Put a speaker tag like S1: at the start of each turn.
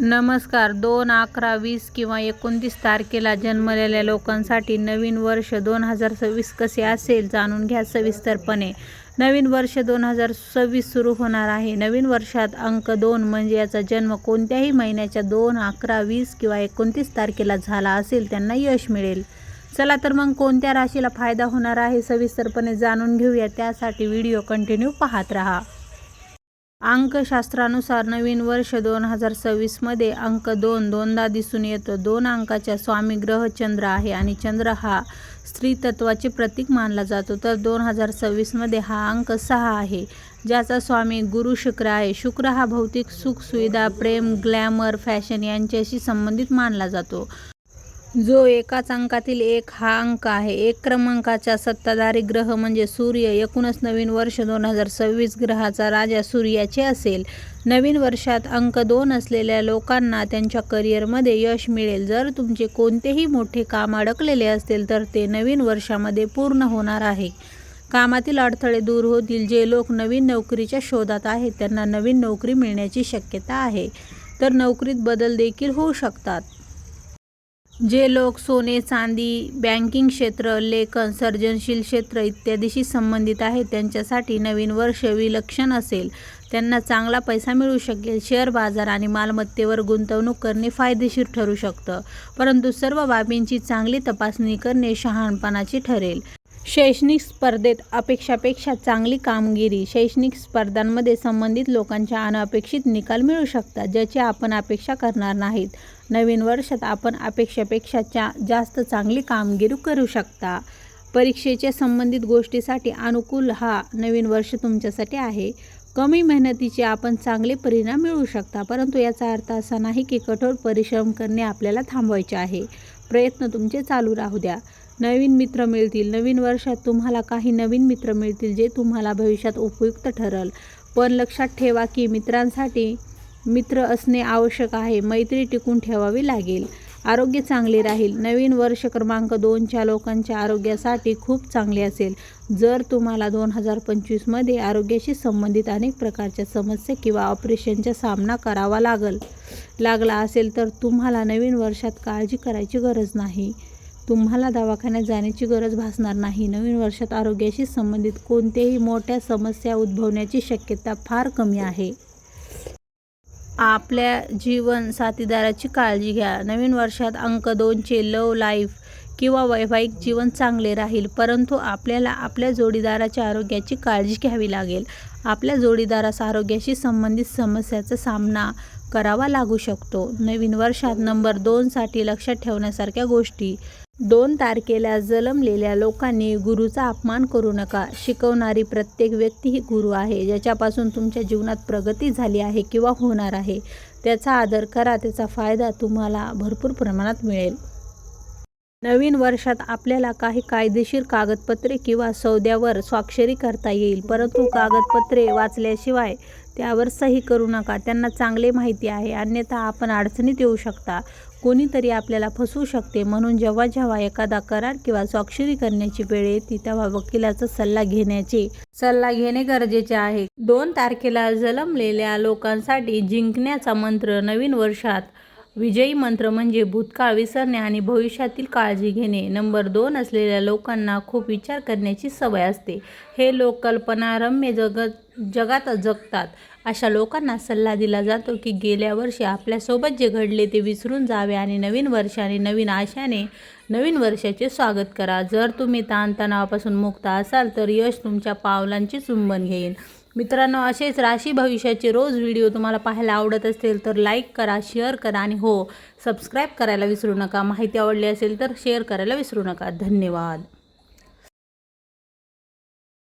S1: नमस्कार. दोन अकरा वीस किंवा एकोणतीस तारखेला जन्मलेल्या लोकांसाठी नवीन वर्ष दोन हजार सव्वीस कसे असेल जाणून घ्या सविस्तरपणे. नवीन वर्ष दोन हजार सव्वीस सुरू होणार आहे. नवीन वर्षात अंक दोन म्हणजे याचा जन्म कोणत्याही महिन्याच्या दोन अकरा वीस किंवा एकोणतीस तारखेला झाला असेल त्यांना यश मिळेल. चला तर मग कोणत्या राशीला फायदा होणार आहे सविस्तरपणे जाणून घेऊया. त्यासाठी व्हिडिओ कंटिन्यू पाहत राहा. अंकशास्त्रानुसार नवीन वर्ष दोन हजार सव्वीसमध्ये अंक दोन दोनदा दिसून येतो. दोन अंकाच्या स्वामी ग्रह चंद्र आहे आणि चंद्र हा स्त्री तत्वाचे प्रतीक मानला जातो. तर दोन हजार सव्वीसमध्ये हा अंक सहा आहे. ज्याचा स्वामी गुरु शुक्र आहे. शुक्र हा भौतिक सुख सुविधा प्रेम ग्लॅमर फॅशन यांच्याशी संबंधित मानला जातो. जो एकाच अंकातील एक हा अंक आहे. एक क्रमांकाचा सत्ताधारी ग्रह म्हणजे सूर्य. एकूणच नवीन वर्ष दोन हजार सव्वीस ग्रहाचा राजा सूर्याचे असेल. नवीन वर्षात अंक दोन असलेल्या लोकांना त्यांच्या करिअरमध्ये यश मिळेल. जर तुमचे कोणतेही मोठे काम अडकलेले असतील तर ते नवीन वर्षामध्ये पूर्ण होणार आहे. कामातील अडथळे दूर होतील. जे लोक नवीन नोकरीच्या शोधात आहेत त्यांना नवीन नोकरी मिळण्याची शक्यता आहे. तर नोकरीत बदल देखील होऊ शकतात. जे लोक सोने चांदी बँकिंग क्षेत्र लेखन सर्जनशील क्षेत्र इत्यादीशी संबंधित आहेत त्यांच्यासाठी नवीन वर्ष विलक्षण असेल. त्यांना चांगला पैसा मिळू शकेल. शेअर बाजार आणि मालमत्तेवर गुंतवणूक करणे फायदेशीर ठरू शकतं. परंतु सर्व बाबींची चांगली तपासणी करणे शहाणपणाची ठरेल. शैक्षणिक स्पर्धेत अपेक्षापेक्षा चांगली कामगिरी शैक्षणिक स्पर्धांमध्ये संबंधित लोकांच्या अनपेक्षित निकाल मिळू शकतात ज्याची आपण अपेक्षा करणार नाहीत. नवीन वर्षात आपण अपेक्षापेक्षा चा जास्त चांगली कामगिरी करू शकता. परीक्षेच्या संबंधित गोष्टीसाठी अनुकूल हा नवीन वर्ष तुमच्यासाठी आहे. कमी मेहनतीचे आपण चांगले परिणाम मिळवू शकता परंतु याचा अर्थ असा नाही की कठोर परिश्रम करणे आपल्याला थांबवायचे आहे. प्रयत्न तुमचे चालू राहू द्या. नवीन मित्र मिळतील. नवीन वर्षात तुम्हाला काही नवीन मित्र मिळतील जे तुम्हाला भविष्यात उपयुक्त ठरल. पण लक्षात ठेवा की मित्रांसाठी मित्र असणे आवश्यक आहे. मैत्री टिकून ठेवावी लागेल. आरोग्य चांगले राहील. नवीन वर्ष क्रमांक दोनच्या लोकांच्या आरोग्यासाठी खूप चांगले असेल. जर तुम्हाला दोन हजार पंचवीसमध्ये आरोग्याशी संबंधित अनेक प्रकारच्या समस्या किंवा ऑपरेशनचा सामना करावा लागल लागला असेल तर तुम्हाला नवीन वर्षात काळजी करायची गरज नाही. तुम्हाला दवाखान्यात जाण्याची गरज भासणार नाही. नवीन वर्षात आरोग्याशी संबंधित कोणत्याही मोठ्या समस्या उद्भवण्याची शक्यता फार कमी आहे. आपल्या जीवन साथीदाराची काळजी घ्या. नवीन वर्षात अंक दोनचे लव लाईफ किंवा वैवाहिक जीवन चांगले राहील परंतु आपल्याला आपल्या जोडीदाराच्या आरोग्याची काळजी घ्यावी लागेल. आपल्या जोडीदारास आरोग्याशी संबंधित समस्याचा सामना करावा लागू शकतो. नवीन वर्षात नंबर दोनसाठी लक्षात ठेवण्यासारख्या गोष्टी दोन तारखेला जन्मलेल्या लोकांनी गुरुचा अपमान करू नका. शिकवणारी प्रत्येक व्यक्ती ही गुरु आहे. ज्याच्यापासून तुमच्या जीवनात प्रगती झाली आहे किंवा होणार आहे त्याचा आदर करा. त्याचा फायदा तुम्हाला भरपूर प्रमाणात मिळेल. नवीन वर्षात आपल्याला काही कायदेशीर कागदपत्रे किंवा सौद्यावर स्वाक्षरी करता येईल परंतु कागदपत्रे वाचल्याशिवाय त्यावर सही करू नका. त्यांना चांगले माहिती आहे. अन्यथा आपण अडचणीत येऊ शकता. कोणीतरी आपल्याला फसवू शकते. म्हणून जेव्हा जेव्हा एखादा करार किंवा स्वाक्षरी करण्याची वेळ येते तेव्हा वकिलाचा सल्ला घेण्याचे सल्ला घेणे गरजेचे आहे. दोन तारखेला जन्मलेल्या लोकांसाठी जिंकण्याचा मंत्र नवीन वर्षात विजयी मंत्र म्हणजे भूतकाळ विसरणे आणि भविष्यातील काळजी घेणे. नंबर दोन असलेल्या लोकांना खूप विचार करण्याची सवय असते. हे लोक कल्पनारम्य जगत जगात जगतात. अशा लोकांना सल्ला दिला जातो की गेल्या वर्षी आपल्यासोबत जे घडले ते विसरून जावे आणि नवीन वर्षाने नवीन आशाने नवीन वर्षाचे स्वागत करा. जर तुम्ही ताणतणावापासून मुक्त असाल तर यश तुमच्या पावलांचे चुंबन घेईल. मित्रांनो असेच राशी भविष्याचे रोज व्हिडिओ तुम्हाला पाहायला आवडत असतील तर लाईक करा शेअर करा आणि हो सबस्क्राईब करायला विसरू नका. माहिती आवडली असेल तर शेअर करायला विसरू नका. धन्यवाद.